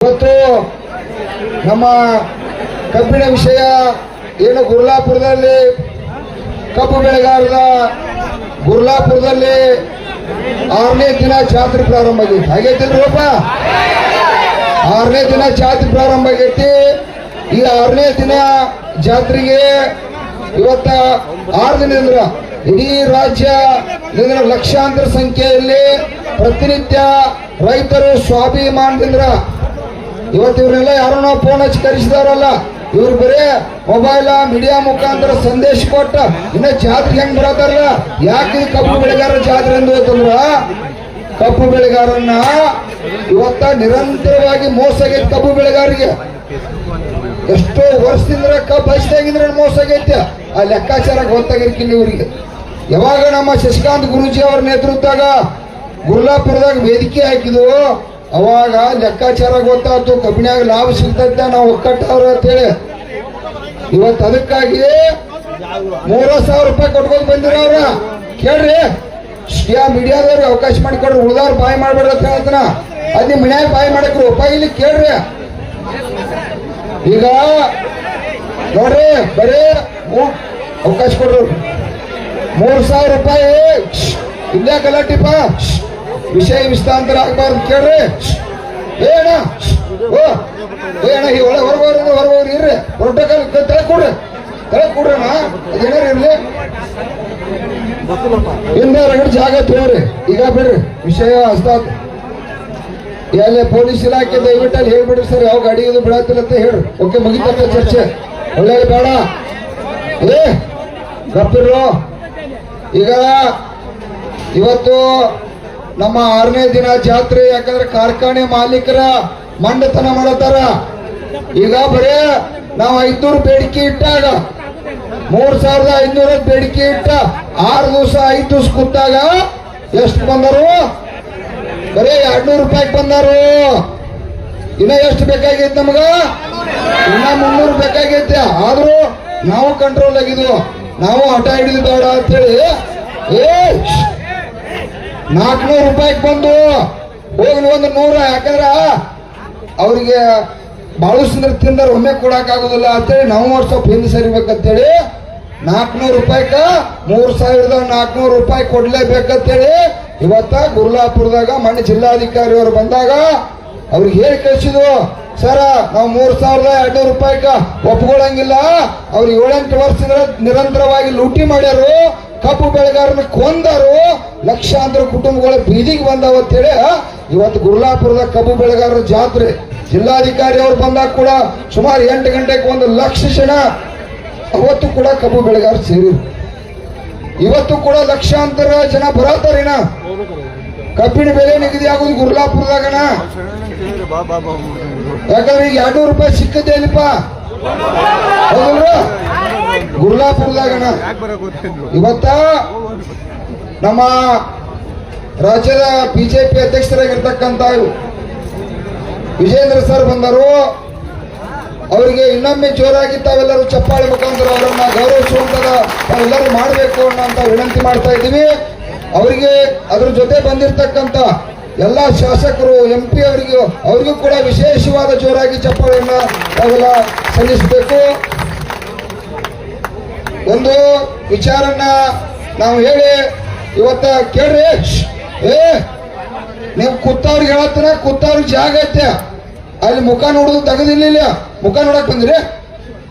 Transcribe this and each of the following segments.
ಇವತ್ತು ನಮ್ಮ ಕಬ್ಬಿಣ ವಿಷಯ ಏನು ಗುರ್ಲಾಪುರದಲ್ಲಿ, ಕಬ್ಬು ಬೆಳೆಗಾರರ ಗುರ್ಲಾಪುರದಲ್ಲಿ ಆರನೇ ದಿನ ಜಾತ್ರೆ ಪ್ರಾರಂಭ ಆಗೈತಿ ಒಬ್ಬ ಆರನೇ ದಿನ ಜಾತ್ರೆ ಪ್ರಾರಂಭ ಆಗೈತಿ ಈ ಆರನೇ ದಿನ ಜಾತ್ರೆಗೆ ಇವತ್ತ ಆರು ದಿನದಿಂದ ಇಡೀ ರಾಜ್ಯ ಲಕ್ಷಾಂತರ ಸಂಖ್ಯೆಯಲ್ಲಿ ಪ್ರತಿನಿತ್ಯ ರೈತರು ಸ್ವಾಭಿಮಾನದಿಂದ ಇವತ್ತು ಇವ್ರನ್ನೆಲ್ಲ ಯಾರನ್ನೋ ಫೋನ್ ಹಚ್ಚಿ ಕರೆಸಿದವರಲ್ಲ. ಇವ್ರು ಬರೀ ಮೊಬೈಲ್ ಮೀಡಿಯಾ ಮುಖಾಂತರ ಸಂದೇಶ ಕೊಟ್ಟ. ಇನ್ನ ಜಾತ್ರೆ ಹೆಂಗ್ ಬರತಾರಲ್ಲ ಯಾಕೆ ಕಬ್ಬು ಬೆಳೆಗಾರ ಜಾತ್ರೆ ಎಂದು ಹೋಯ್ತಂದ್ರ ಕಬ್ಬು ಬೆಳೆಗಾರನ್ನ ಇವತ್ತ ನಿರಂತರವಾಗಿ ಮೋಸ ಆಗೈತೆ ಕಬ್ಬು ಬೆಳೆಗಾರರಿಗೆ. ಎಷ್ಟೋ ವರ್ಷದಿಂದ ಕಬ್ಬು ಹಚ್ಚಿದಾಗಿಂದ್ರೆ ಮೋಸ ಆಗೈತೆ? ಆ ಲೆಕ್ಕಾಚಾರ ಗೊತ್ತಾಗಿರ್ಕಿಲ್ಲ ಇವರಿಗೆ. ಯಾವಾಗ ನಮ್ಮ ಶಶಿಕಾಂತ್ ಗುರುಜಿ ಅವ್ರ ನೇತೃತ್ವದಾಗ ಗುರ್ಲಾಪುರದಾಗ ವೇದಿಕೆ ಹಾಕಿದ್ವು ಅವಾಗ ಲೆಕ್ಕಾಚಾರ ಗೊತ್ತಾಯ್ತು ಕಬ್ಬಿಣ್ಯಾಗ ಲಾಭ ಸಿಗ್ತೈತೆ ನಾವು ಒಕ್ಕಟ್ಟವ್ರ ಅಂತೇಳಿ ಇವತ್ತು ಅದಕ್ಕಾಗಿ ಮೂರ ಸಾವಿರ ರೂಪಾಯಿ ಕೊಟ್ಕೊಂಡು ಬಂದಿರ ಅವ್ರ. ಕೇಳ್ರಿ, ಯಾ ಮೀಡಿಯಾದವ್ರಿಗೆ ಅವಕಾಶ ಮಾಡಿಕೊಡ್ರಿ ಉಳ್ದವ್ರು ಬಾಯಿ ಮಾಡ್ಬೇಡ ಅಂತ ಹೇಳ್ತಾನ. ಅದ್ ಮನ್ಯಾಗ ಬಾಯಿ ಮಾಡಕ್ರಿ ರೂಪಾಯಿ ಇಲ್ಲಿ, ಕೇಳ್ರಿ. ಈಗ ನೋಡ್ರಿ, ಬರೀ ಅವಕಾಶ ಕೊಡ್ರಿ ಮೂರ್ ಸಾವಿರ ರೂಪಾಯಿ ಇಲ್ಲೇ ಗಲಾಟಿಪ್ಪ ವಿಷಯ ವಿಸ್ತಾಂತರ ಆಗ್ಬಾರ್ದು ಕೇಳ್ರಿ. ಬೇಡ. ಏ ಅಣ್ಣ ಓ ಏ ಅಣ್ಣ ಈ ಒಳಗೆ ಹೊರಗೋರಿ ಹೊರಗೋರಿ ಇರ್ರಿ. ಪ್ರೋಟೋಕಾಲ್ ತಲೆ ಕೊಡ್ರಿ. ತಲೆ ಕೊಡ್ರಿ ಅಣ್ಣ. ಅದೇನಾರ ಇರ್ಲಿ? ಇಂದ ರಗಡ್ ಜಾಗ ತೋರಿ. ಈಗ ಬಿಡ್ರಿ. ವಿಷಯ ಹಸ್ತಾತ್ ಎಲ್ಲೇ ಪೊಲೀಸ್ ಇಲಾಖೆ ದಯವಿಟ್ಟು ಅಲ್ಲಿ ಹೇಳ್ಬಿಡ್ರಿ ಸರ್, ಯಾವ ಗಾಡಿ ಇದು ಬಿಡತ್ತಿಲ್ಲ ಅಂತ ಹೇಳ್ರಿ. ಓಕೆ ಮುಗಿತಕ್ಕ ಚರ್ಚೆ. ಒಳ್ಳೆ ಬೇಡ. ಏ ಗಪ್ಪಿರು ಈಗ ಇವತ್ತು ನಮ್ಮ ಆರನೇ ದಿನ ಜಾತ್ರೆ, ಯಾಕಂದ್ರೆ ಕಾರ್ಖಾನೆ ಮಾಲೀಕರ ಮಂಡತನ ಮಾಡತಾರ ಈಗ ಬರೇ ನಾವು ಐದ್ನೂರು ಬೇಡಿಕೆ ಇಟ್ಟಾಗ, ಮೂರ್ ಸಾವಿರದ ಐದ್ನೂರ ಬೇಡಿಕೆ ಇಟ್ಟ, ಆರು ದಿವಸ ಐದು ದಿವಸ ಕೂತಾಗ ಎಷ್ಟು ಬಂದರು? ಬರೀ ಎರಡ್ನೂರು ರೂಪಾಯಿ ಬಂದರು. ಇನ್ನ ಎಷ್ಟು ಬೇಕಾಗೈತೆ ನಮಗ? ಇನ್ನ ಮುನ್ನೂರು ಬೇಕಾಗೈತೆ. ಆದ್ರೂ ನಾವು ಕಂಟ್ರೋಲ್ ಆಗಿದ್ವು. ನಾವು ಹಠ ಹಿಡಿದು ಬೇಡ ಅಂತೇಳಿ ಏ ನಾಲ್ಕುನೂರು ರೂಪಾಯಿಗೆ ಬಂದು ಹೋಗ್ಲಿ ಒಂದು ನೂರ, ಯಾಕಂದ್ರ ಅವ್ರಿಗೆ ಬಾಳಷ್ಟು ತಿಂದ್ರೆ ಒಮ್ಮೆ ಕೊಡಕ್ ಆಗುದಿಲ್ಲ ಅಂತೇಳಿ ನಾವು ವರ್ಷ ಹಿಂದೆ ಸರಿಬೇಕಂತೇಳಿ ನಾಲ್ಕುನೂರು ರೂಪಾಯಿಕ ಮೂರು ಸಾವಿರದ ನಾಲ್ಕುನೂರು ರೂಪಾಯಿ ಕೊಡ್ಲೇಬೇಕಂತೇಳಿ ಇವತ್ತ ಗುರ್ಲಾಪುರದಾಗ ಮಣ್ಣು ಜಿಲ್ಲಾಧಿಕಾರಿ ಅವರು ಬಂದಾಗ ಅವ್ರಿಗೆ ಹೇಳಿ ಕಳಿಸಿದ್ವು ಸರ, ನಾವು ಮೂರು ಸಾವಿರದ ಎರಡ್ನೂರು ರೂಪಾಯಿಕ ಒಪ್ಕೊಳ್ಳಂಗಿಲ್ಲ ಅವ್ರು ಏಳೆಂಟು ವರ್ಷದಿಂದ ನಿರಂತರವಾಗಿ ಲೂಟಿ ಮಾಡ್ಯಾರು. ಕಬ್ಬು ಬೆಳೆಗಾರನ ಕೊಂದರು. ಲಕ್ಷಾಂತರ ಕುಟುಂಬಗಳ ಬೀದಿಗೆ ಬಂದಾವ ಅಂತೇಳಿ ಇವತ್ತು ಗುರ್ಲಾಪುರದ ಕಬ್ಬು ಬೆಳೆಗಾರರ ಜಾತ್ರೆ. ಜಿಲ್ಲಾಧಿಕಾರಿ ಅವರು ಬಂದಾಗ ಕೂಡ ಸುಮಾರು ಎಂಟು ಗಂಟೆಗೆ ಒಂದು ಲಕ್ಷ ಜನ ಅವತ್ತು ಕೂಡ ಕಬ್ಬು ಬೆಳೆಗಾರ ಸೇರಿರು ಇವತ್ತು ಕೂಡ ಲಕ್ಷಾಂತರ ಜನ ಬರತಾರೇನ ಕಬ್ಬಿನ ಬೆಲೆ ನಿಗದಿ ಆಗುದು ಗುರ್ಲಾಪುರದಾಗಣ. ಯಾಕಂದ್ರೆ ಈಗ ಎರಡ್ನೂರು ರೂಪಾಯಿ ಸಿಕ್ಕದೆ ಇಲ್ಲಪ್ಪ. ಗುರ್ಲಾಪುರದಾಗಣ. ಇವತ್ತ ನಮ್ಮ ರಾಜ್ಯದ ಬಿಜೆಪಿ ಅಧ್ಯಕ್ಷರಾಗಿರ್ತಕ್ಕಂಥ ವಿಜೇಂದ್ರ ಸರ್ ಬಂದರು. ಅವರಿಗೆ ಇನ್ನೊಮ್ಮೆ ಜೋರಾಗಿ ತಾವೆಲ್ಲರೂ ಚಪ್ಪಾಳೆ ಮುಖಾಂತರ ಅವರನ್ನ ಗೌರವಿಸುವಂತದ ತಾವೆಲ್ಲರೂ ಮಾಡಬೇಕು ಅನ್ನೋ ವಿನಂತಿ ಮಾಡ್ತಾ ಇದ್ದೀವಿ. ಅವರಿಗೆ ಅದ್ರ ಜೊತೆ ಬಂದಿರತಕ್ಕಂತ ಎಲ್ಲ ಶಾಸಕರು ಎಂ ಪಿ ಅವರಿಗೂ ಅವರಿಗೂ ಕೂಡ ವಿಶೇಷವಾದ ಜೋರಾಗಿ ಚಪ್ಪಾಳೆಯನ್ನ ತಾವೆಲ್ಲ ಸಲ್ಲಿಸಬೇಕು. ಒಂದು ವಿಚಾರನ್ನ ನಾವು ಹೇಳಿ ಇವತ್ತ ಕೇಳ್ರಿ. ಏ, ನೀವು ಕುತ್ತವ್ರಿಗೆ ಹೇಳತ್ತನ ಕುತ್ತವ್ರಿಗೆ ಜಾಗ ಐತೆ. ಅಲ್ಲಿ ಮುಖ ನೋಡುದು ತೆಗೆದಿರ್ಲಿಲ್ಲ. ಮುಖ ನೋಡಕ್ ಬಂದ್ರಿ.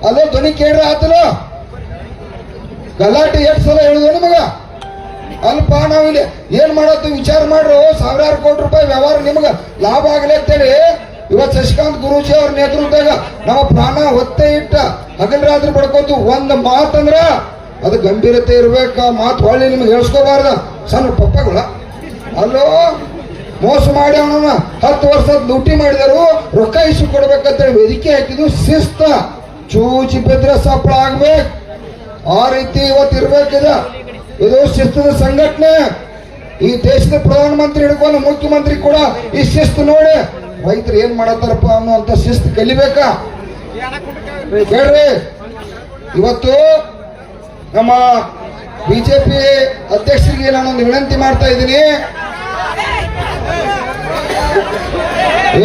ಅಲ್ಲೋ ಧ್ವನಿ ಕೇಳ್ರಿ ಆತಲ್ಲ ಗಲಾಟೆ ಎಷ್ಟು ಸಲ ಹೇಳುದು ನಿಮಗ? ಅಲ್ಪ ಇಲ್ಲಿ ಏನ್ ಮಾಡತ್ತು ವಿಚಾರ ಮಾಡ್ರು. ಸಾವಿರಾರು ಕೋಟಿ ರೂಪಾಯಿ ವ್ಯವಹಾರ ನಿಮಗ ಲಾಭ ಆಗಲಿ ಅಂತೇಳಿ ಇವತ್ತು ಶಶಿಕಾಂತ್ ಗುರುಜಿ ಅವ್ರ ನೇತೃತ್ವದಾಗ ನಮ್ಮ ಪ್ರಾಣ ಒತ್ತೆ ಇಟ್ಟ ಹಗಲ್ ರಾತ್ರಿ ಬಡ್ಕೋತು ಒಂದ್ ಮಾತಂದ್ರ ಅದು ಗಂಭೀರತೆ ಇರ್ಬೇಕ ಮಾತು ಹೊಳ್ಳಿ ನಿಮ್ಗೆ ಹೇಳ್ಸ್ಕೋಬಾರ್ದ. ಸಣ್ಣ ಪಪ್ಪಗಳ. ಅಲ್ಲೋ, ಮೋಸ ಮಾಡಿ ಅವನ ಹತ್ತು ವರ್ಷ ಲೂಟಿ ಮಾಡಿದರು, ರೊಕ್ಕ ಇಸು ಕೊಡ್ಬೇಕಂತೇಳಿ ವೇದಿಕೆ ಹಾಕಿದ್ದು ಶಿಸ್ತ. ಚೂಚಿ ಬಿದ್ರೆ ಸಪ್ಳ ಆಗ್ಬೇಕು. ಆ ರೀತಿ ಇವತ್ತು ಇರ್ಬೇಕಿದ. ಇದು ಶಿಸ್ತದ ಸಂಘಟನೆ. ಈ ದೇಶದ ಪ್ರಧಾನಮಂತ್ರಿ ಹಿಡ್ಕೊಂಡು ಮುಖ್ಯಮಂತ್ರಿ ಕೂಡ ಈ ಶಿಸ್ತು ನೋಡಿ. ರೈತರು ಏನ್ ಮಾಡತ್ತಾರಪ್ಪ ಅನ್ನುವಂತ ಶಿಸ್ತು ಕಲಿಬೇಕಾ? ಕೇಳ್ರಿ ಇವತ್ತು ನಮ್ಮ ಬಿಜೆಪಿ ಅಧ್ಯಕ್ಷರಿಗೆ ನಾನೊಂದು ವಿನಂತಿ ಮಾಡ್ತಾ ಇದ್ದೀನಿ.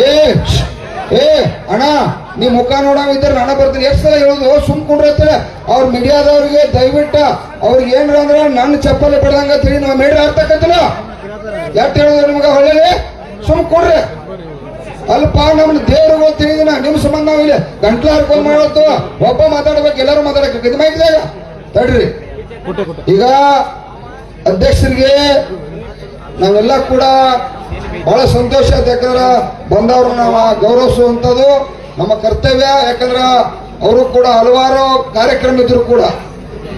ಏ ಏ, ಅಣ್ಣ, ನೀ ಮುಖ ನೋಡವಿದ್ರೆ ನಾನು ಬರ್ತೀನಿ. ಎಷ್ಟು ಸಲ ಹೇಳೋದು? ಸುಮ್ ಕುಂಡ್ರತ್ತೇಳೆ ಅವ್ರ ಮೀಡಿಯಾದವ್ರಿಗೆ ದಯವಿಟ್ಟು ಅವ್ರಿಗೆ ಏನ್ರ ಅಂದ್ರೆ ನನ್ನ ಚಪ್ಪಲಿ ಪಡೆದಂಗ ತಿಳಿ ನಾವು ಮೇಡ ಆಗ್ತಕ್ಕಂತಿಲ್ಲ ಯಾಕೆ ಹೇಳೋದು ನಿಮ್ಗೆ ಹೊಳ್ಳಿ ಸುಮ್ ಕೊಡ್ರಿ. ಅಲ್ಪ ನಮ್ಮ ದೇವ್ರಿಗೆ ತಿಳಿದಿನ ನಿಮ್ ಸಂಬಂಧ ಇಲ್ಲಿ ಗಂಟ್ಲ ಹರ್ಕೊಂಡ್ ಮಾಡತ್ತು ಒಬ್ಬ ಮಾತಾಡ್ಬೇಕು, ಎಲ್ಲರೂ ಮಾತಾಡಕ್ಕೆ ಇದು ಮೈಕ್ದಾಗ ತಡ್ರಿ. ಈಗ ಅಧ್ಯಕ್ಷರಿಗೆ ನಾವೆಲ್ಲ ಕೂಡ ಬಹಳ ಸಂತೋಷ, ಯಾಕಂದ್ರ ಬಂದವರು ನಾವು ಗೌರವಿಸುವಂಥದ್ದು ನಮ್ಮ ಕರ್ತವ್ಯ. ಯಾಕಂದ್ರೆ ಅವರು ಕೂಡ ಹಲವಾರು ಕಾರ್ಯಕ್ರಮ ಇದ್ರು ಕೂಡ.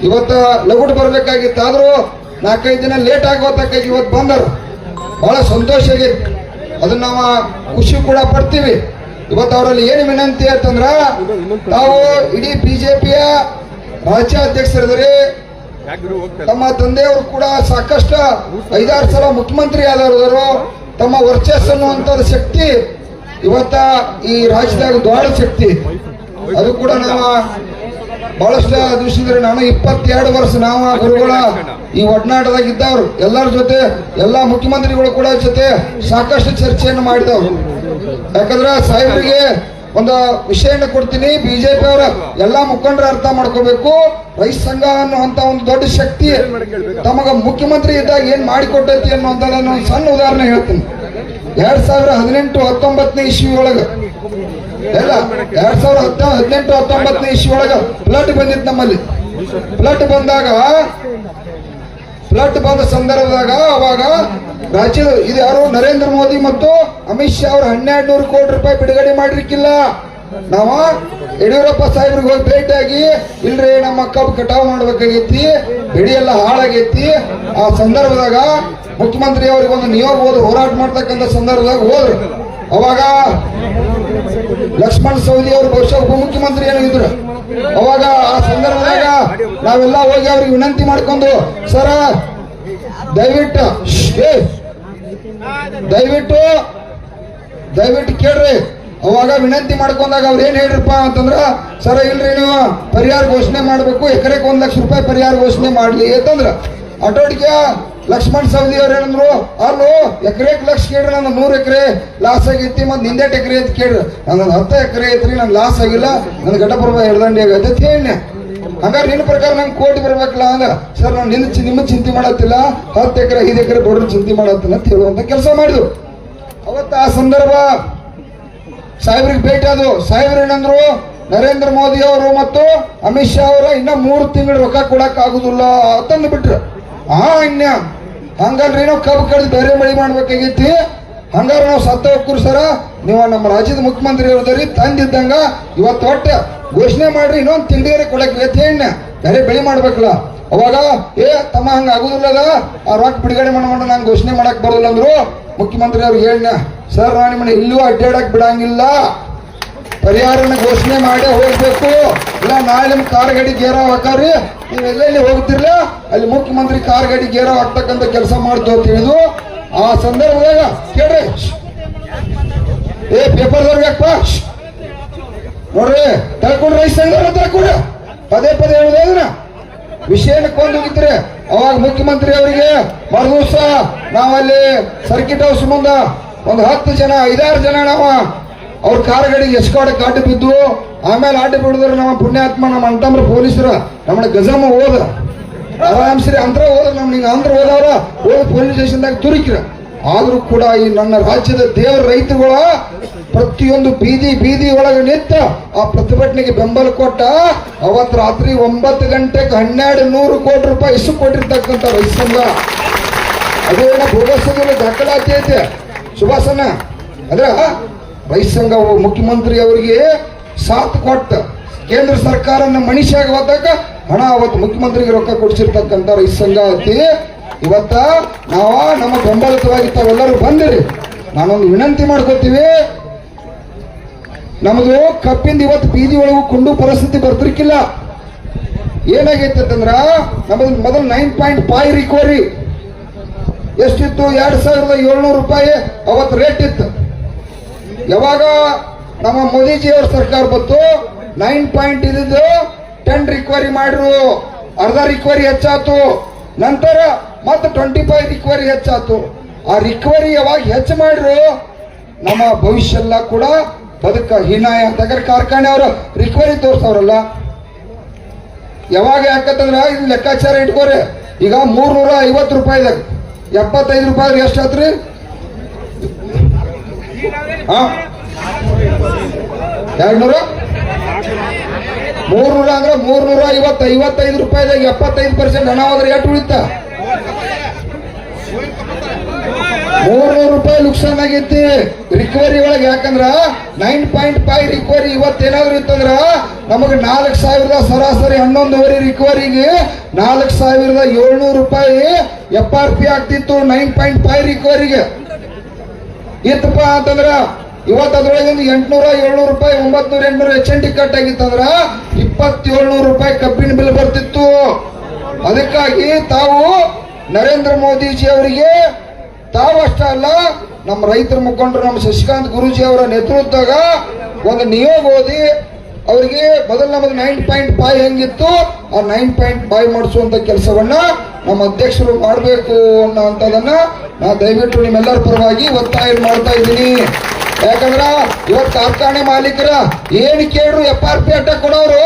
ಇವತ್ತ ಲಗುಟ್ ಬರ್ಬೇಕಾಗಿತ್ತು ನಾಲ್ಕೈದು ದಿನ ಲೇಟ್ ಆಗೋತಕ್ಕಾಗಿ ಇವತ್ತು ಬಂದರು. ಬಹಳ ಸಂತೋಷ ಅದನ್ನ ನಾವು ಖುಷಿ ಕೂಡ ಪಡ್ತೀವಿ. ಇವತ್ತು ಅವರಲ್ಲಿ ಏನು ವಿನಂತಿ ಅಂತಂದ್ರ ತಾವು ಇಡೀ ಬಿಜೆಪಿಯ ರಾಜ್ಯಾಧ್ಯಕ್ಷರಿದ್ರಿ ತಮ್ಮ ತಂದೆಯವರು ಕೂಡ ಸಾಕಷ್ಟು ಐದಾರು ಸಲ ಮುಖ್ಯಮಂತ್ರಿ ಆದವರು, ತಮ್ಮ ವರ್ಚಸ್ ಅನ್ನುವಂತ ಶಕ್ತಿ ಇವತ್ತ ಈ ರಾಜ್ಯದಾಗ ದೊಡ್ಡ ಶಕ್ತಿ. ಅದು ಕೂಡ ನಾವು ಬಹಳಷ್ಟು ದೃಷ್ಟಿದ್ರೆ ನಾನು ಇಪ್ಪತ್ತೆರಡು ವರ್ಷ ನಾವು ಗುರುಗಳ ಈ ಒಡನಾಟದಾಗ ಇದ್ದವ್ರು. ಎಲ್ಲರ ಜೊತೆ, ಎಲ್ಲಾ ಮುಖ್ಯಮಂತ್ರಿಗಳು ಕೂಡ ಜೊತೆ ಸಾಕಷ್ಟು ಚರ್ಚೆಯನ್ನು ಮಾಡಿದವರು. ಯಾಕಂದ್ರೆ ಸಾಹೇಬರಿಗೆ ಒಂದು ವಿಷಯನ ಕೊಡ್ತೀನಿ. ಬಿಜೆಪಿ ಅವರ ಎಲ್ಲಾ ಮುಖಂಡರು ಅರ್ಥ ಮಾಡ್ಕೋಬೇಕು. ರೈತ ಸಂಘ ಅನ್ನುವಂತ ಒಂದು ದೊಡ್ಡ ಶಕ್ತಿ ತಮಗ ಮುಖ್ಯಮಂತ್ರಿ ಇದ್ದಾಗ ಏನ್ ಮಾಡಿಕೊಟ್ಟೈತಿ ಅನ್ನುವಂತ ಒಂದು ಸಣ್ಣ ಉದಾಹರಣೆ ಹೇಳ್ತೀನಿ. ಎರಡ್ ಸಾವಿರ ಹದಿನೆಂಟು ಹತ್ತೊಂಬತ್ತನೇ ಇಸ್ವಿ ಒಳಗ ಎಲ್ಲ ಎರಡ್ ಸಾವಿರ ಹತ್ತ ಹದಿನೆಂಟು ಹತ್ತೊಂಬತ್ತನೇ ಇಸ್ವಿ ಒಳಗ ಫ್ಲಡ್ ಬಂದಿತ್ತು ನಮ್ಮಲ್ಲಿ. ಫ್ಲಡ್ ಬಂದಾಗ ಫ್ಲಡ್ ಬಂದ ಸಂದರ್ಭದಾಗ ಅವಾಗ ರಾಜ್ಯದ ಇದು ಯಾರು ನರೇಂದ್ರ ಮೋದಿ ಮತ್ತು ಅಮಿತ್ ಶಾ ಅವರು ಹನ್ನೆರಡು ನೂರು ಕೋಟಿ ರೂಪಾಯಿ ಬಿಡುಗಡೆ ಮಾಡಿರ್ಕಿಲ್ಲ. ನಾವ ಯಡಿಯೂರಪ್ಪ ಸಾಹೇಬ್ರಿಗೆ ಹೋಗಿ ಭೇಟಿಯಾಗಿ, ಇಲ್ರಿ ನಮ್ಮ ಕಬ್ಬು ಕಟಾವು ಮಾಡ್ಬೇಕಾಗೈತಿ, ಬಿಡಿ ಎಲ್ಲ ಹಾಳಾಗೈತಿ. ಆ ಸಂದರ್ಭದಾಗ ಮುಖ್ಯಮಂತ್ರಿ ಅವ್ರಿಗೆ ಒಂದು ನಿಯೋಗ ಹೋದ್ರು ಹೋರಾಟ ಮಾಡ್ತಕ್ಕಂಥ ಸಂದರ್ಭದಾಗ ಹೋದ್ರು. ಅವಾಗ ಲಕ್ಷ್ಮಣ್ ಸವದಿ ಅವರು ಬಹುಶಃ ಉಪಮುಖ್ಯಮಂತ್ರಿ ಏನೋ ಇದ್ರು ಅವಾಗ ಆ ಸಂದರ್ಭದಾಗ ನಾವೆಲ್ಲ ಹೋಗಿ ಅವ್ರಿಗೆ ವಿನಂತಿ ಮಾಡ್ಕೊಂಡು, ಸರ ದಯವಿಟ್ಟು ದಯವಿಟ್ಟು ದಯವಿಟ್ಟು ಕೇಳ್ರಿ. ಅವಾಗ ವಿನಂತಿ ಮಾಡ್ಕೊಂಡಾಗ ಅವ್ರು ಏನ್ ಹೇಳ್ರಪ್ಪ ಅಂತಂದ್ರ, ಸರ, ಇಲ್ರಿ ನೀವು, ಪರಿಹಾರ ಘೋಷಣೆ ಮಾಡ್ಬೇಕು ಎಕರೆಗೆ ಒಂದ್ ಲಕ್ಷ ರೂಪಾಯಿ ಪರಿಹಾರ ಘೋಷಣೆ ಮಾಡ್ಲಿ. ಅಂತಂದ್ರ ಆಟೋಟಿಗೆ ಲಕ್ಷ್ಮಣ್ ಸವದಿ ಅವ್ರು ಏನಂದ್ರು ಅಲ್ಲೋ, ಎಕರೆಕ್ ಲಕ್ಷ ಕೇಳ್ರಿ ನನ್ನ ನೂರ್ ಎಕರೆ ಲಾಸ್ ಆಗೈತಿ ಮತ್ ನಿಂದೆಟ್ ಎಕರೆ ಅಂತ ಕೇಳ್ರಿ. ನನ್ನ ಹತ್ತು ಎಕರೆ ಐತ್ರಿ ನನ್ ಲಾಸ್ ಆಗಿಲ್ಲ ನನ್ನ ಘಟಪ್ರಭ ಆಗೈತೆ ಅಂತ ಹೇಳಿ ಹಂಗಾರೆ ನಿನ್ನ ಪ್ರಕಾರ ನಂಗೆ ಕೋಟಿ ಬರ್ಬೇಕಲ್ಲ ಅಂದ್ರೆ ಸರ್, ನಾನು ನಿನ್ನ ನಿಮ್ಮ ಚಿಂತೆ ಮಾಡತ್ತಿಲ್ಲ, ಹತ್ತು ಎಕರೆ, ಐದು ಎಕರೆ ಬಡ್ರ ಚಿಂತೆ ಮಾಡತ್ತಿಲ್ಲ ಅಂತ ಹೇಳುವಂತ ಕೆಲಸ ಮಾಡಿದ್ರು. ಅವತ್ತು ಆ ಸಂದರ್ಭ ಸಾಹೇಬ್ರಿಗೆ ಭೇಟಿ ಅದು ಸಾಹೇಬ್ರು ಏನಂದ್ರು, ನರೇಂದ್ರ ಮೋದಿ ಅವರು ಮತ್ತು ಅಮಿತ್ ಶಾ ಅವರ ಇನ್ನ ಮೂರು ತಿಂಗಳು ರೊಕ್ಕ ಕೊಡಕ್ ಆಗುದಿಲ್ಲ ಅಂತಂದು ಬಿಟ್ರು ಆ ಇನ್ಯ ಹಂಗಲ್ರಿ ನಾವು ಕಬ್ಬು ಕಡ್ದು ಬೇರೆ ಮಳಿ ಮಾಡ್ಬೇಕಾಗೈತಿ. ಹಂಗಾರ ನಾವು ಸತ್ತ ಹೋಗ್ತೀರಿ ಸರ. ನೀವು ನಮ್ಮ ರಾಜ್ಯದ ಮುಖ್ಯಮಂತ್ರಿ ಇರೋದ್ರಿ ತಂದಿದ್ದಂಗ ಇವತ್ತು ಒಟ್ಟು ಘೋಷಣೆ ಮಾಡ್ರಿ, ಇನ್ನೊಂದು ತಿಂಡಿಗಾರೆ ಕೊಡಕ್ ಹೇಳ ಬೇರೆ ಬೆಳೆ ಮಾಡ್ಬೇಕಲ್ಲ. ಅವಾಗ, ಏ, ತಮ್ಮ, ಹಂಗ ಆಗುದಿಲ್ಲದ ಆ ರೊಕ್ಕ ಬಿಡುಗಡೆ ಮಾಡ್ಕೊಂಡು ನಂಗೆ ಘೋಷಣೆ ಮಾಡಕ್ ಬರೋದಿಲ್ಲ ಅಂದ್ರು ಮುಖ್ಯಮಂತ್ರಿ ಅವ್ರಿಗೆ ಹೇಳಿನ ಸರ್ ನಾನು ನಿಮ್ಮನ್ನ ಇಲ್ಲೂ ಅಡ್ಡಾಡಕ್ ಬಿಡಂಗಿಲ್ಲ. ಪರಿಹಾರನ ಘೋಷಣೆ ಮಾಡೇ ಹೋಗ್ಬೇಕು. ಇಲ್ಲ, ನಾಳೆ ನಿಮ್ ಕಾರ್ ಗಾಡಿ ಗೇರಾವ್ ಹಾಕಾರಿ. ನೀವು ಎಲ್ಲೆಲ್ಲಿ ಹೋಗ್ತಿರ್ಲ ಅಲ್ಲಿ ಮುಖ್ಯಮಂತ್ರಿ ಕಾರ್ ಗಾಡಿ ಗೇರಾವ್ ಹಾಕ್ತಕ್ಕಂಥ ಕೆಲಸ ಮಾಡ್ತು ಅಂತ ಹೇಳಿದು ಆ ಸಂದರ್ಭದಾಗ ಕೇಳ್ರಿ. ಏ ಪೇಪರ್ ಯಾಕಪ್ಪ. ನೋಡ್ರಿ ತಳ್ಕೊಂಡ್ರೆ ರೈತ ಸಂಘ ತಳ್ಕೊಂಡ ಪದೇ ಪದೇ ಹೇಳುದೇನ ವಿಷಯನ ಕೊಂದು ಹೋಗಿದ್ರೆ, ಅವಾಗ ಮುಖ್ಯಮಂತ್ರಿ ಅವರಿಗೆ ಮರುದಿವಸ ನಾವಲ್ಲಿ ಸರ್ಕಿಟ್ ಹೌಸ್ ಮುಂದ ಒಂದು ಹತ್ತು ಜನ, ಐದಾರು ಜನ ನಾವು ಅವ್ರ ಕಾರ್ಗಳಿಗೆ ಎಸ್ಕಾಡಕ್ಕೆ ಅಡ್ಡ ಬಿದ್ದು, ಆಮೇಲೆ ಅಡ್ಡ ಬಿಡಿದ್ರೆ ನಮ್ಮ ಪುಣ್ಯಾತ್ಮ, ನಮ್ಮ ಅಂತಂದ್ರ ಪೊಲೀಸರು ನಮ್ಮ ಗಜಮ ಹೋದ. ಆರಾಮ್ಸ್ರಿ ಅಂತ್ರ ಹೋದ್ರ ನಮ್ಗೆ ಅಂದ್ರ ಹೋದವ್ರ, ಹೋದ ಪೊಲೀಸ್ ಸ್ಟೇಷನ್ದಾಗ ತುರುಕಿರ. ಆದ್ರೂ ಕೂಡ ಈ ನನ್ನ ರಾಜ್ಯದ ದೇವರ ರೈತರುಗಳ ಪ್ರತಿಯೊಂದು ಬೀದಿ ಬೀದಿ ಒಳಗೆ ನಿಂತ ಆ ಪ್ರತಿಭಟನೆಗೆ ಬೆಂಬಲ ಕೊಟ್ಟ ಅವತ್ ರಾತ್ರಿ ಒಂಬತ್ತು ಗಂಟೆಗೆ ಹನ್ನೆರಡು ನೂರು ಕೋಟಿ ರೂಪಾಯಿ ಇಸು ಕೊಟ್ಟಿರ್ತಕ್ಕಂಥ ರೈತ ಸಂಘ ಅದೇನ ಭೋಗಸದಲ್ಲಿ ದಾಖಲಾತಿ ಐತೆ. ಸುಭಾಷಣ ಅದ್ರ ರೈತ ಸಂಘ ಮುಖ್ಯಮಂತ್ರಿ ಅವರಿಗೆ ಸಾಥ್ ಕೊಟ್ಟ ಕೇಂದ್ರ ಸರ್ಕಾರನ ಮನುಷ್ಯ ಹೋದಾಗ ಹಣ ಅವತ್ತು ಮುಖ್ಯಮಂತ್ರಿಗೆ ರೊಕ್ಕ ಕೊಡಿಸಿರ್ತಕ್ಕಂಥ ರೈತ ಸಂಘ ಐತಿ ಇವತ್ತ ನಾವ ನಮ್ಮ ಬೆಂಬಲಿತವಾಗಿ ಎಲ್ಲರೂ ಬಂದಿರಿ. ನಾನೊಂದು ವಿನಂತಿ ಮಾಡ್ಕೋತೀವಿ ನಮ್ದು ಕಪ್ಪಿಂದ ಇವತ್ತು ಬೀದಿ ಒಳಗೂ ಕುಂಡು ಪರಿಸ್ಥಿತಿ ಬರ್ತಿರ್ಕಿಲ್ಲ. ಏನಾಗೈತೆ ಅಂತಂದ್ರ ನಮ್ದು ಮೊದಲು ನೈನ್ ಪಾಯಿಂಟ್ ಫೈವ್ ರಿಕವರಿ ಎಷ್ಟಿತ್ತು? ಎರಡ್ ಸಾವಿರದ ಏಳ್ನೂರು ರೂಪಾಯಿ. ಅವತ್ತು ರೇಟ್ ಇತ್ತು. ಯಾವಾಗ ನಮ್ಮ ಮೋದಿಜಿ ಅವ್ರ ಸರ್ಕಾರ ಬಂತು? ನೈನ್ ಪಾಯಿಂಟ್ ಇದ್ದು ಟೆನ್ ರಿಕವರಿ ಮಾಡ್ರು. ಅರ್ಧ ರಿಕವರಿ ಹೆಚ್ಚಾತು ನಂತರ ಮತ್ತೆ ಟ್ವೆಂಟಿ ಫೈವ್ ರಿಕವರಿ ಹೆಚ್ಚಾತು ಆ ರಿಕವರಿ ಯಾವಾಗ ಹೆಚ್ಚು ಮಾಡ್ರು, ನಮ್ಮ ಭವಿಷ್ಯ ಎಲ್ಲ ಕೂಡ ಬದುಕ ಹೀನಾಯ ತಗರ್ ಕಾರ್ಖಾನೆ ಅವರು ರಿಕವರಿ ತೋರ್ಸವ್ರಲ್ಲ. ಯಾವಾಗ ಯಾಕಂತಂದ್ರ, ಇದು ಲೆಕ್ಕಾಚಾರ ಇಟ್ಕೋರಿ. ಈಗ ಮೂರ್ನೂರ ಐವತ್ತು ರೂಪಾಯಿದಾಗ ಎಪ್ಪತ್ತೈದು ರೂಪಾಯಿ ಎಷ್ಟಾತ್ರಿ ಹಾ ಎರಡ್ನೂರ? ಮೂರ್ನೂರ ಅಂದ್ರೆ ಮೂರ್ನೂರ ಐವತ್ ಐವತ್ತೈದು ರೂಪಾಯಿದಾಗ ಎಪ್ಪತ್ತೈದು ಪರ್ಸೆಂಟ್ ಹಣ ಹೋದ್ರೆ ಎಷ್ಟು ಉಳಿತ? ಮೂರ್ನೂರು ರೂಪಾಯಿ ನುಕ್ಸಾನ್ ಆಗೈತಿ. ರಿಕವರಿ ಒಳಗೆ ಯಾಕಂದ್ರ ನೈನ್ ಪಾಯಿಂಟ್ ಫೈವ್ ರಿಕವರಿ ಇವತ್ತೇನಾದ್ರು ಇತ್ತಂದ್ರ ನಮಗೆ ನಾಲ್ಕು ಸಾವಿರದ ಸರಾಸರಿ ಹನ್ನೊಂದುವರೆ ರಿಕವರಿಗೆ ನಾಲ್ಕು ಸಾವಿರದ ಏಳ್ನೂರು ರೂಪಾಯಿ ಎಫ್ ಆರ್ ಪಿ ಆಗ್ತಿತ್ತು ನೈನ್ ಪಾಯಿಂಟ್ ಫೈವ್ ರಿಕವರಿಗೆ ಇತ್ತಪ್ಪ ಅಂತಂದ್ರ ಇವತ್ತು ಅದ್ರೊಳಗಿಂದ ಎಂಟ್ನೂರ ಏಳ್ನೂರು ರೂಪಾಯಿ, ಒಂಬತ್ನೂರ ಎಂಟ್ನೂರ ಎಚ್ ಎನ್ ಟಿ ಆಗಿತ್ತಂದ್ರ ಇಪ್ಪತ್ತೇಳ್ನೂರು ರೂಪಾಯಿ ಕಬ್ಬಿನ ಬಿಲ್ ಬರ್ತಿತ್ತು. ಅದಕ್ಕಾಗಿ ತಾವು ನರೇಂದ್ರ ಮೋದಿಜಿ ಅವರಿಗೆ ತಾವು ಅಷ್ಟೇ ಅಲ್ಲ, ನಮ್ಮ ರೈತರ ಮುಖಂಡರು, ನಮ್ಮ ಶಶಿಕಾಂತ್ ಗುರೂಜಿ ಅವರ ನೇತೃತ್ವದಾಗ ಒಂದು ನಿಯೋಗ ಓದಿ ಅವರಿಗೆ ಮೊದಲು ನಮಗೆ ನೈನ್ ಪಾಯಿಂಟ್ ಫೈವ್ ಹೆಂಗಿತ್ತು, ಆ ನೈನ್ ಪಾಯಿಂಟ್ ಫೈವ್ ಮಾಡಿಸುವಂತ ಕೆಲಸವನ್ನ ನಮ್ಮ ಅಧ್ಯಕ್ಷರು ಮಾಡಬೇಕು ಅನ್ನೋಂಥದನ್ನ ನಾ ದಯವಿಟ್ಟು ನಿಮ್ಮೆಲ್ಲರ ಪರವಾಗಿ ಒತ್ತಾಯ ಮಾಡ್ತಾ ಇದ್ದೀನಿ. ಯಾಕಂದ್ರ ಇವತ್ತು ಕಾರ್ಖಾನೆ ಮಾಲೀಕರ ಏನು ಕೇಳ್ರು ಎಫ್ ಆರ್ ಪಿ ಅಡ್ಡ ಕೊಡೋರು?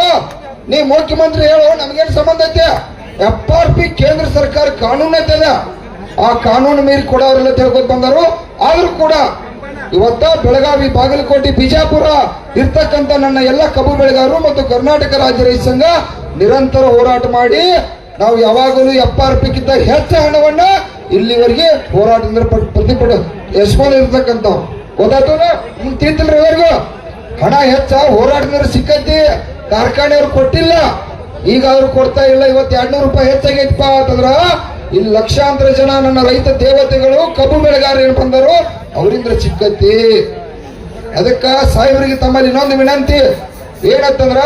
ನೀ ಮುಖ್ಯಮಂತ್ರಿ ಹೇಳು, ನಮಗೇನು ಸಂಬಂಧ ಐತೆ? ಎಫ್ ಆರ್ ಪಿ ಕೇಂದ್ರ ಸರ್ಕಾರ ಕಾನೂನು ಐತದ ಆ ಕಾನೂನು ಮೀರಿ ಕೊಡೋರೆಲ್ಲ ತಿಳ್ಕೊತ ಬಂದರು. ಆದ್ರೂ ಕೂಡ ಇವತ್ತ ಬೆಳಗಾವಿ, ಬಾಗಲಕೋಟೆ, ಬಿಜಾಪುರ ಇರ್ತಕ್ಕಂಥ ನನ್ನ ಎಲ್ಲ ಕಬ್ಬು ಬೆಳೆಗಾರರು ಮತ್ತು ಕರ್ನಾಟಕ ರಾಜ್ಯ ರೈತ ಸಂಘ ನಿರಂತರ ಹೋರಾಟ ಮಾಡಿ ನಾವು ಯಾವಾಗಲೂ ಎಫ್ ಆರ್ ಪಿ ಕಿಂತ ಹೆಚ್ಚು ಹಣವನ್ನ ಇಲ್ಲಿವರೆಗೆ ಹೋರಾಟದಿಂದ ಪ್ರತಿಭಟ ಎಸ್ಕೊಂಡು ಇರ್ತಕ್ಕಂಥವ್ರು ನಿಮ್ಗೆ ತಿಂತಿಲ್ರಿ ಹಣ ಹೆಚ್ಚ ಹೋರಾಟದಿಂದ ಸಿಕ್ಕತ್ತಿ ಕಾರ್ಖಾನೆಯವ್ರು ಕೊಟ್ಟಿಲ್ಲ. ಈಗ ಅವ್ರು ಕೊಡ್ತಾ ಇಲ್ಲ, ಇವತ್ತು ಎರಡ್ನೂರು ರೂಪಾಯಿ ಹೆಚ್ಚಾಗೈತಪ್ಪ ಅಂತಂದ್ರ, ಇಲ್ಲಿ ಲಕ್ಷಾಂತರ ಜನ ನನ್ನ ರೈತ ದೇವತೆಗಳು ಕಬ್ಬು ಬೆಳೆಗಾರರು ಏನ್ ಬಂದರು. ಅವರಿಂದ ಸಿಕ್ಕತ್ತಿ ಅದಕ್ಕ ಸಾಹೇಬರಿಗೆ ತಮ್ಮಲ್ಲಿ ಇನ್ನೊಂದು ವಿನಂತಿ. ಏನಂತಂದ್ರ,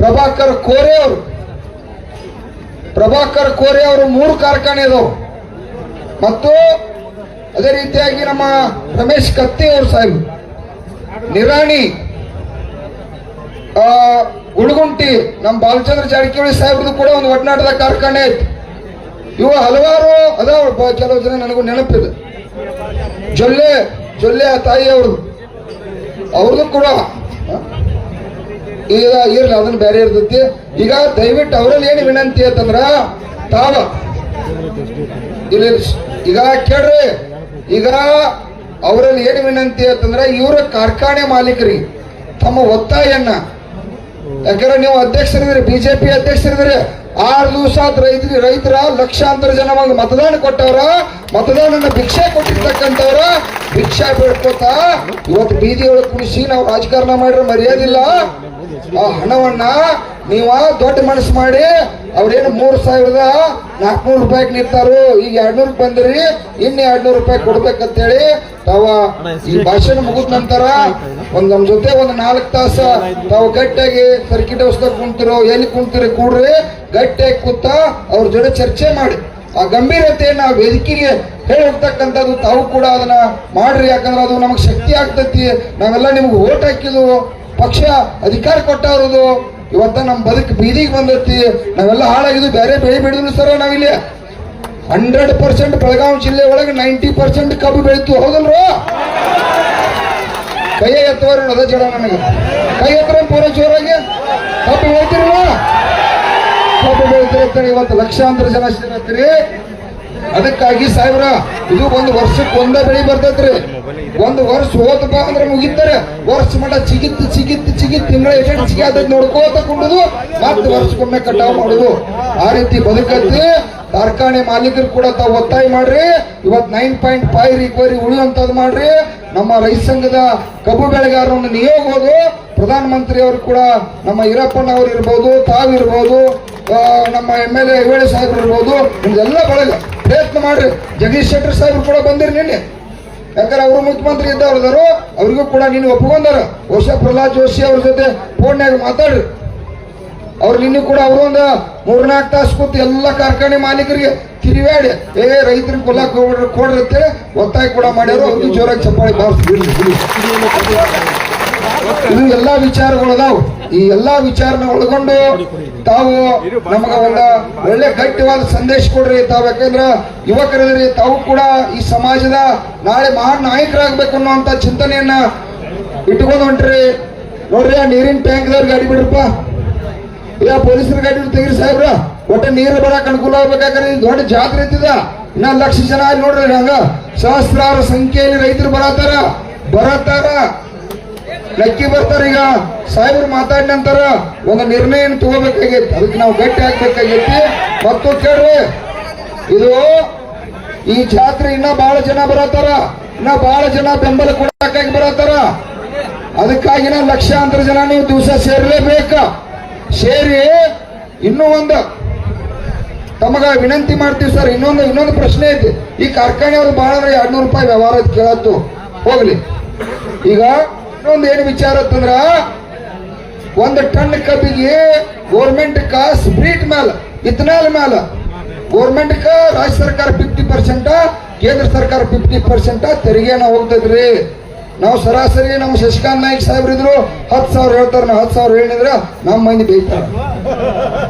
ಪ್ರಭಾಕರ್ ಕೋರೆ ಅವರು. ಪ್ರಭಾಕರ್ ಕೋರೆ ಅವರು ಮೂರು ಕಾರ್ಖಾನೆ ಇದಾವೆ ಮತ್ತು ಅದೇ ರೀತಿಯಾಗಿ ನಮ್ಮ ರಮೇಶ್ ಕತ್ತಿ ಅವರು ಸಾಹೇಬ್, ನಿರಾಣಿ ಉಳಗುಂಟಿ ನಮ್ಮ ಬಾಲಚಂದ್ರ ಜಾರಕಿಹೊಳಿ ಸಾಹೇಬ್ರದ್ದು ಕೂಡ ಒಂದು ಒಡನಾಟದ ಕಾರ್ಖಾನೆ ಐತಿ. ಇವು ಹಲವಾರು ಅದಾವ ಕೆಲವು ಜನ ನನಗೂ ನೆನಪಿದೆ. ಜೊಲ್ಲೆ ಜೊಲ್ಲೆ ಆ ತಾಯಿ ಅವ್ರದ್ದು ಅವ್ರದ್ದು ಕೂಡ ಈಗ ಇರ್ಲಿ, ಅದನ್ನ ಬೇರೆ ಇರ್ತೈತಿ. ಈಗ ದಯವಿಟ್ಟು ಅವರಲ್ಲಿ ಏನು ವಿನಂತಿ ಅಂತಂದ್ರ, ತಾವ, ಇಲ್ಲಿ ಈಗ ಕೇಳ್ರಿ. ಈಗ ಅವರಲ್ಲಿ ಏನು ವಿನಂತಿ ಅಂತಂದ್ರೆ ಇವರ ಕಾರ್ಖಾನೆ ಮಾಲೀಕರಿಗೆ ತಮ್ಮ ಒತ್ತಾಯನ್ನ. ಯಾಕಂದ್ರೆ ನೀವು ಅಧ್ಯಕ್ಷರಿದ್ರಿ ಬಿಜೆಪಿ ಅಧ್ಯಕ್ಷರಿದ್ರೆ ಆರು ದಿವಸ ರೈತರಿ ರೈತರ ಲಕ್ಷಾಂತರ ಜನ ಒಂದು ಮತದಾನ ಕೊಟ್ಟವರ ಮತದಾನ ಭಿಕ್ಷೆ ಕೊಟ್ಟಿರ್ತಕ್ಕಂಥವ್ರ ಭಿಕ್ಷೆ ಬೇಡ್ಕೋತ ಇವತ್ತು ಬೀದಿಯೊಳಗೆ ಕುಡಿಸಿ ನಾವು ರಾಜಕಾರಣ ಮಾಡಿದ್ರೆ ಮರ್ಯಾದಿಲ್ಲ. ಆ ಹಣವನ್ನ ನೀವ ದೊಡ್ಡ ಮನಸ್ಸು ಮಾಡಿ ಅವ್ರೇನು ಮೂರ್ ಸಾವಿರದ ನಾಲ್ಕನೂರು ರೂಪಾಯಿ ನಿಂತಾರು ಈಗ ಎರಡ್ನೂರ್ ಬಂದ್ರಿ ಇನ್ನು ಎರಡ್ನೂರು ರೂಪಾಯಿ ಕೊಡ್ಬೇಕಂತೇಳಿ ತಾವ ಈ ಭಾಷಣ ಮುಗಿದ ನಂತರ ಒಂದ್ ನಮ್ ಜೊತೆ ಒಂದ್ ನಾಲ್ಕು ತಾಸ ತಾವು ಗಟ್ಟಿಯಾಗಿ ಸರ್ಕಿಟ್ ಹೌಸ್ದಾಗ ಕುಂತಿರೋ ಎಲ್ಲಿ ಕುಂತಿರಿ ಕೂಡ್ರಿ ಗಟ್ಟಿಯಾಗಿ ಕೂತ ಅವ್ರ ಜೊತೆ ಚರ್ಚೆ ಮಾಡಿ. ಆ ಗಂಭೀರತೆಯನ್ನ ವೇದಿಕೆಗೆ ಹೇಳಿ ಹೋಗ್ತಕ್ಕಂಥದ್ದು ತಾವು ಕೂಡ ಅದನ್ನ ಮಾಡ್ರಿ ಯಾಕಂದ್ರೆ ಅದು ನಮಗೆ ಶಕ್ತಿ ಆಗ್ತೈತಿ. ನಾವೆಲ್ಲ ನಿಮ್ಗೆ ಓಟ್ ಹಾಕಿದ್ವು ಪಕ್ಷ ಅಧಿಕಾರ ಕೊಟ್ಟವ್ರದು ಇವತ್ತ ನಮ್ಮ ಬದುಕು ಬೀದಿಗೆ ಬಂದೈತಿ ನಾವೆಲ್ಲ ಹಾಳಾಗಿದ್ದು ಬೇರೆ ಬೆಳೆ ಬೆಳೆದ್ರು ಸರ ನಾವಿಲ್ಲಿ. ಹಂಡ್ರೆಡ್ ಪರ್ಸೆಂಟ್ ಬೆಳಗಾವಿ ಜಿಲ್ಲೆ ಒಳಗೆ ನೈಂಟಿ ಪರ್ಸೆಂಟ್ ಕಬ್ಬು ಬೆಳೀತು ಹೌದಲ್ರ? ಕೈ ಎತ್ತುವರ ಅದ ಜಡ ನನಗೆ. ಕೈ ಎತ್ತರ ಪೂರ ಜೋರಾಗಿ. ಕಬ್ಬು ಬೆಳಿತೀರಲ್ಲ ಕಬ್ಬು ಬೆಳಿತಿರ್ತಾರೆ ಇವತ್ತು ಲಕ್ಷಾಂತರ ಜನ ಸೇರತ್ರಿ ಅದಕ್ಕಾಗಿ ಸಾಹೇಬ್ರ, ಇದು ಒಂದು ವರ್ಷಕ್ಕೆ ಒಂದೇ ಬೆಳೆ ಬರ್ತೈತ್ರಿ. ಒಂದು ವರ್ಷ ಹೋದಪ್ಪ ಅಂದ್ರೆ ಮುಗಿತಾರೆ. ವರ್ಷ ಮಟ ಚಿಗಿತ್ ಚಿಗಿತ್ ಚಿಗಿತ್, ತಿಂಗಳ ಎಷ್ಟು ಚಿಗಿ ನೋಡ್ಕೋತ ಕುಂಡುದು. ಮತ್ತೆ ವರ್ಷಕ್ಕೊಮ್ಮೆ ಕಟಾವ್ ಮಾಡುದು. ಆ ರೀತಿ ಬದುಕತ್ತಿ. ಕಾರ್ಖಾನೆ ಮಾಲೀಕರು ಕೂಡ ತಾವು ಒತ್ತಾಯ ಮಾಡ್ರಿ. ಇವತ್ತು ನೈನ್ ಪಾಯಿಂಟ್ ಫೈವ್ ರಿಕ್ವೈರಿ ಉಳಿಯುವಂಥದ್ದು ಮಾಡ್ರಿ. ನಮ್ಮ ರೈತ ಸಂಘದ ಕಬ್ಬು ಬೆಳೆಗಾರರನ್ನು ನಿಯೋಗ ನಿಯೋಗೋದು ಪ್ರಧಾನ ಮಂತ್ರಿ ಅವರು ಕೂಡ ನಮ್ಮ ಈರಪ್ಪನವರು ಇರ್ಬೋದು ತಾವಿರ್ಬೋದು ನಮ್ಮ ಎಂ ಎಲ್ ಎ ಹೆಗಡೆ ಸಾಹೇಬ್ರು ಇರ್ಬೋದು ನಿಮ್ದೆಲ್ಲ ಬಳಗ. ಪ್ರಯತ್ನ ಮಾಡ್ರಿ. ಜಗದೀಶ್ ಶೆಟ್ಟರ್ ಸಾಹೇಬ್ರು ಕೂಡ ಬಂದಿರಿ ನಿನ್ನೆ. ಯಾಕಂದ್ರೆ ಅವರು ಮುಖ್ಯಮಂತ್ರಿ ಇದ್ದವ್ರದಾರು, ಅವ್ರಿಗೂ ಕೂಡ ನೀನು ಒಪ್ಕೊಂಡಾರ ವರ್ಷ ಪ್ರಹ್ಲಾದ್ ಜೋಶಿ ಅವ್ರ ಜೊತೆ ಫೋನ್ಯಾಗ ಮಾತಾಡ್ರಿ. ಅವ್ರು ನಿನ್ನೆ ಕೂಡ ಅವರು ಒಂದು ಮೂರ್ನಾಲ್ಕು ತಾಸು ಕೂತು ಎಲ್ಲ ಕಾರ್ಖಾನೆ ಮಾಲೀಕರಿಗೆ ಕಿರಿವಾಡಿ ಏ, ರೈತರಿಗೆ ಕೊಲ್ಲ ಕೊಡ್ರಿ ಅಂತೇಳಿ ಒತ್ತಾಯ ಕೂಡ ಮಾಡ್ಯಾರು, ಅವ್ರಿಗೆ ಜೋರಾಗಿ ಚಪ್ಪಾಳಿ ಬಾರಿಸಿ ಇದು ಎಲ್ಲಾ ವಿಚಾರಗಳದಾವು ಈ ಎಲ್ಲಾ ವಿಚಾರನ ಒಳಗೊಂಡು ತಾವು ನಮಗ ಒಂದ ಒಳ್ಳೆ ಗಟ್ಟಿವಾದ ಸಂದೇಶ ಕೊಡ್ರಿ ತಾವು. ಯಾಕಂದ್ರ ಯುವಕರಿದ್ರಿ ತಾವು ಕೂಡ ಈ ಸಮಾಜದ ನಾಳೆ ಮಹಾನ್ ನಾಯಕರಾಗಬೇಕು ಅನ್ನುವಂತ ಚಿಂತನೆಯನ್ನ ಇಟ್ಕೊಂಡು ಹೊಂಟ್ರಿ. ನೋಡ್ರಿ, ಆ ನೀರಿನ ಟ್ಯಾಂಕ್ದವ್ರ ಗಾಡಿ ಬಿಡ್ರಪ್ಪ. ಯಾ ಪೊಲೀಸರ ಗಾಡಿ ತೆಗಿರಿ ಸಾಹೇಬ್ರ. ಒಟ್ಟ ನೀರು ಬರಕ್ ಅನುಕೂಲ ಆಗ್ಬೇಕಾದ್ರೆ ದೊಡ್ಡ ಜಾತ್ರೆ ಇದ್ದಿದ. ಇನ್ನ ಲಕ್ಷ ಜನ ನೋಡ್ರಿ ಹಂಗ ಸಹಸ್ರಾರು ಸಂಖ್ಯೆಯಲ್ಲಿ ರೈತರು ಬರತಾರ ಬರತಾರ ಲಕ್ಕಿ ಬರ್ತಾರೆ ಈಗ. ಸಾಹೇಬ್ರು ಮಾತಾಡಿದ ನಂತರ ಒಂದು ನಿರ್ಣಯ ತಗೋಬೇಕಾಗೈತಿ ಅದಕ್ಕೆ ನಾವು ಗಟ್ಟಿ ಹಾಕ್ಬೇಕಾಗೈತಿ ಮತ್ತು ಕೇಳ್ರಿ, ಇದು ಈ ಜಾತ್ರೆ ಇನ್ನ ಬಹಳ ಜನ ಬರತ್ತಾರ. ಇನ್ನ ಬಹಳ ಜನ ಬೆಂಬಲ ಕೊಡಕ್ಕಾಗಿ ಬರತಾರ ನಾವು ಲಕ್ಷಾಂತರ ಜನ ನೀವು ದಿವಸ ಸೇರಲೇಬೇಕು. ಸೇರಿ ಇನ್ನೂ ಒಂದು. ತಮಗ ವಿನಂತಿ ಮಾಡ್ತೀವಿ ಸರ್. ಇನ್ನೊಂದು ಇನ್ನೊಂದು ಪ್ರಶ್ನೆ ಐತಿ. ಈ ಕಾರ್ಖಾನೆಯವರು ಬಹಳ ಅಂದ್ರೆ ಎರಡ್ನೂರು ರೂಪಾಯಿ ವ್ಯವಹಾರ ಕೇಳತ್ತು ಹೋಗ್ಲಿ. ಈಗ ಇನ್ನೊಂದು ಏನು ವಿಚಾರ ಅಂತಂದ್ರ ಒಂದು ಟನ್ ಕಬ್ಬಿಗೆ ಗೋರ್ಮೆಂಟ್ ಕ ಸ್ಪ್ರೀಟ್ ಮ್ಯಾಲ, ಇಥನಾಲ್ ಮ್ಯಾಲ ಗೋರ್ಮೆಂಟ್ ಕ ರಾಜ್ಯ ಸರ್ಕಾರ ಫಿಫ್ಟಿ ಪರ್ಸೆಂಟ್ ಕೇಂದ್ರ ಸರ್ಕಾರ ಫಿಫ್ಟಿ ಪರ್ಸೆಂಟ್ ತೆರಿಗೆನ ಹೋಗ್ತದ್ರಿ. ನಾವು ಸರಾಸರಿ ನಮ್ಮ ಶಶಿಕಾಂತ್ ನಾಯ್ಕ ಸಾಹೇಬ್ರು ಇದ್ರು, ಹತ್ತು ಸಾವಿರ ಹೇಳ್ತಾರೆ, ನಾವು ಹತ್ತು ಸಾವಿರ ಹೇಳಿದ್ರ ನಮ್ಮ ಮಂದಿ ಬೈತಾರ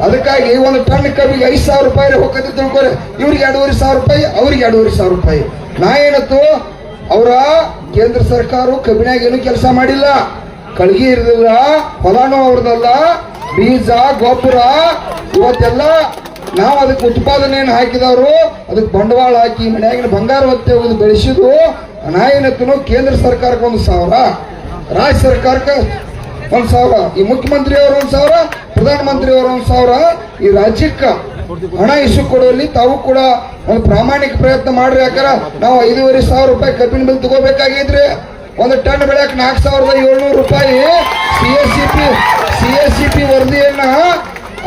ಅದಕ್ಕಾಗಿ ಒಂದು ಟನ್ ಕಬ್ಬಿಗೆ ಐದು ಸಾವಿರ ರೂಪಾಯಿ ಹೋಗತ್ತೆ ತಿಳ್ಕೊರಿ, ಇವ್ರಿಗೆ ಎರಡೂವರೆ ಸಾವಿರ ರೂಪಾಯಿ, ಅವ್ರಿಗೆ ಎರಡೂವರೆ ಸಾವಿರ ರೂಪಾಯಿ. ನಾ ಏನತ್ತು ಅವರ ಕೇಂದ್ರ ಸರ್ಕಾರ ಕಬ್ಬಿನಾಗ ಏನು ಕೆಲಸ ಮಾಡಿಲ್ಲ. ಕಳಗಿ ಇರಲಿಲ್ಲ ಹೊಲಾನು ಅವ್ರದಲ್ಲ, ಬೀಜ, ಗೊಬ್ಬರ, ಇವತ್ತೆಲ್ಲ ನಾವು ಅದಕ್ಕೆ ಉತ್ಪಾದನೆಯನ್ನು ಹಾಕಿದವರು, ಅದಕ್ಕೆ ಬಂಡವಾಳ ಹಾಕಿ ಮನೆಯಾಗಿನ ಬಂಗಾರ ಒತ್ತೆ ಬೆಳೆಸಿದ್ದು ನಾ ಕೇಂದ್ರ ಸರ್ಕಾರಕ್ಕೆ ಒಂದು ಸಾವಿರ, ರಾಜ್ಯ ಸರ್ಕಾರಕ್ಕೆ ಒಂದು ಸಾವಿರ, ಈ ಮುಖ್ಯಮಂತ್ರಿ ಅವರು ಒಂದ್ ಸಾವಿರ ಪ್ರಧಾನಮಂತ್ರಿ ಅವರು ಒಂದ್ ಸಾವಿರ, ಈ ರಾಜ್ಯಕ್ಕೆ ಹಣ ಇಸು ಕೊಡುವಲ್ಲಿ ತಾವು ಕೂಡ ಒಂದು ಪ್ರಾಮಾಣಿಕ ಪ್ರಯತ್ನ ಮಾಡ್ರಿ ಯಾಕಂದ್ರೆ ನಾವು ಐದೂವರೆ ಸಾವಿರ ರೂಪಾಯಿ ಕಬ್ಬಿನ ಬಿಲ್ ತಗೋಬೇಕಾಗಿದ್ರಿ ಒಂದು ಟನ್ ಬೆಳೆಯಕ್ ನಾಲ್ಕು ಸಾವಿರದ ಏಳ್ನೂರು ರೂಪಾಯಿ C S C P C S C P ವರದಿಯನ್ನ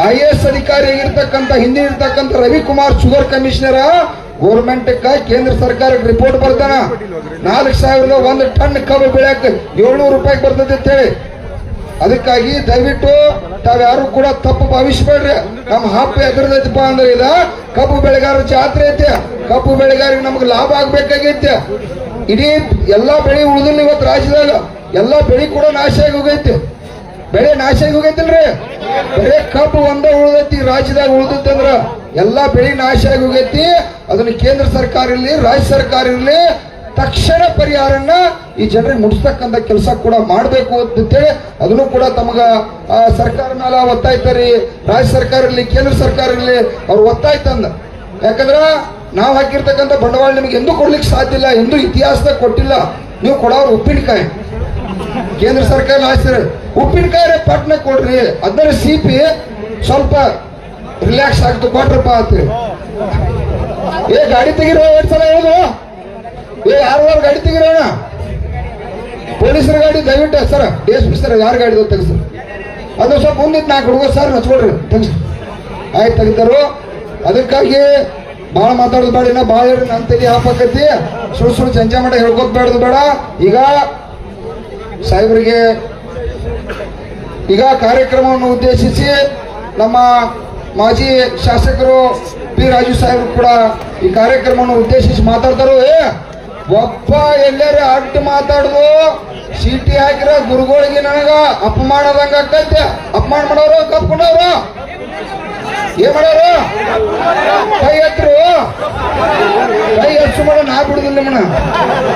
ಐ ಎ ಎಸ್ ಅಧಿಕಾರಿಯಾಗಿರ್ತಕ್ಕಂಥ ಹಿಂದೆ ಇರ್ತಕ್ಕಂಥ ರವಿಕುಮಾರ್ ಶುಗರ್ ಕಮಿಷನರ್ ಗೋರ್ಮೆಂಟ್ ಕೇಂದ್ರ ಸರ್ಕಾರಕ್ಕೆ ರಿಪೋರ್ಟ್ ಬರ್ತಾನ. ನಾಲ್ಕು ಸಾವಿರದ ಒಂದು ಟನ್ ಕಬ್ಬು ಬೆಳೆಯಕ್ ಏಳ್ನೂರು ರೂಪಾಯಿ ಬರ್ತದೆ ಅಂತ ಹೇಳಿ. ಅದಕ್ಕಾಗಿ ದಯವಿಟ್ಟು ತಾವ್ಯಾರು ಕೂಡ ತಪ್ಪು ಭಾವಿಸ್ಬೇಡ್ರಿ. ನಮ್ಮ ಹಬ್ಬ ಎದುರದೈತಪ್ಪ ಅಂದ್ರೆ ಇದ ಕಬ್ಬು ಬೆಳೆಗಾರ ಜಾತ್ರೆ ಐತೆ. ಕಬ್ಬು ಬೆಳೆಗಾರಿಗೆ ನಮ್ಗೆ ಲಾಭ ಆಗ್ಬೇಕಾಗೈತೆ. ಇಡೀ ಎಲ್ಲಾ ಬೆಳೆ ಉಳಿದಿಲ್ಲ ಇವತ್ತು ರಾಜ್ಯದಾಗ. ಎಲ್ಲಾ ಬೆಳೆ ಕೂಡ ನಾಶ ಆಗಿ ಹೋಗೈತಿ. ಬೆಳೆ ನಾಶ ಆಗಿ ಹೋಗೈತಿಲ್ರಿ. ಬರೇ ಕಬ್ಬು ಒಂದ ಉಳಿದೈತಿ ರಾಜ್ಯದಾಗ ಉಳಿದಂದ್ರ ಎಲ್ಲಾ ಬೆಳೆ ನಾಶ ಆಗಿ ಹೋಗೈತಿ. ಅದನ್ನ ಕೇಂದ್ರ ಸರ್ಕಾರ ಇರಲಿ, ರಾಜ್ಯ ಸರ್ಕಾರ ಇರ್ಲಿ ತಕ್ಷಣ ಪರಿಹಾರನ್ನ ಈ ಜನರಿಗೆ ಮುಟ್ಟಿಸ್ತಕ್ಕಂಥ ಕೆಲಸ ಕೂಡ ಮಾಡಬೇಕು ಅಂತೇಳಿ ಅದನ್ನು ಕೂಡ ತಮಗ ಸರ್ಕಾರ ಮೇಲೆ ಒತ್ತಾಯ್ತಾರಿ. ರಾಜ್ಯ ಸರ್ಕಾರ ಇರಲಿ, ಕೇಂದ್ರ ಸರ್ಕಾರ ಇರಲಿ, ಅವ್ರು ಒತ್ತಾಯ್ತಂದ ಯಾಕಂದ್ರೆ ನಾವು ಹಾಕಿರ್ತಕ್ಕಂಥ ಬಂಡವಾಳ ನಿಮಗೆ ಎಂದೂ ಕೊಡ್ಲಿಕ್ಕೆ ಸಾಧ್ಯ ಇಲ್ಲ, ಎಂದೂ ಇತಿಹಾಸದಾಗ ಕೊಟ್ಟಿಲ್ಲ. ನೀವು ಕೊಡೋರು ಉಪ್ಪಿನಕಾಯಿ. ಕೇಂದ್ರ ಸರ್ಕಾರ ಆಸ್ತಿ ಉಪ್ಪಿನಕಾಯಿ ಪಟ್ನ ಕೊಡ್ರಿ. ಅದನ್ನ ಸಿಪಿ ಸ್ವಲ್ಪ ರಿಲ್ಯಾಕ್ಸ್ ಆಗ್ತು ಕೊಟ್ರಪ್ಪ ಅಂತ ಏ, ಗಾಡಿ ತೆಗಿರೋ ಎರಡ್ ಸಲ ಹೇಳು ಏ, ಯಾರು ಗಾಡಿ ತೆಗಿರೋಣ ಪೊಲೀಸರ ಗಾಡಿ ದಯವಿಟ್ಟು ಸರ್ ಎಸ್ ಸರ್, ಯಾರ ಗಾಡಿ ತೆಗಿಸ್. ಅದು ಸ್ವಲ್ಪ ಮುಂದಿತ್ತು ನಾಲ್ಕು ಹುಡುಗ ಸರ್ ಹಚ್ಕೊಡ್ರಿ ತೆಗಿಸ್. ಆಯ್ತು ತೆಗಿತಾರು. ಅದಕ್ಕಾಗಿ ಭಾಳ ಮಾತಾಡೋದು ಬೇಡ, ಇನ್ನ ಭಾಳ ಹೇಳಿ ನನ್ನ ತಲೆ ಹಾಪಕತಿ ಸುಳ್ಳು ಸುಳ್ಳು ಚಂಚ ಮಾಡ ಹೇಳ್ಕೋದ್ ಬೇಡದು ಬೇಡ. ಈಗ ಸಾಹೇಬರಿಗೆ ಈಗ ಕಾರ್ಯಕ್ರಮವನ್ನು ಉದ್ದೇಶಿಸಿ ನಮ್ಮ ಮಾಜಿ ಶಾಸಕರು ಪಿ ರಾಜು ಸಾಹೇಬರು ಕೂಡ ಈ ಕಾರ್ಯಕ್ರಮವನ್ನು ಉದ್ದೇಶಿಸಿ ಮಾತಾಡ್ತಾರೋ, ಏ? ಒಬ್ಬ ಎಲ್ಲರೂ ಅಡ್ಡ ಮಾತಾಡುದು ಸೀಟಿ ಹಾಕಿರೋ ಗುರುಗಳಿಗೆ ನನಗ ಅಪಮಾನದಂಗ ಆಗ್ತೈತೆ ಅಪಮಾನ ಮಾಡೋರು, ಕಪ್ಕೊಂಡವ್ರು. ಏನ್ ಮಾಡೋರು? ಕೈ ಎತ್ತರು ಕೈ ಹೆಚ್ಚು ಮಾಡೋ, ನಾ ಬಿಡುದಿಲ್ಲ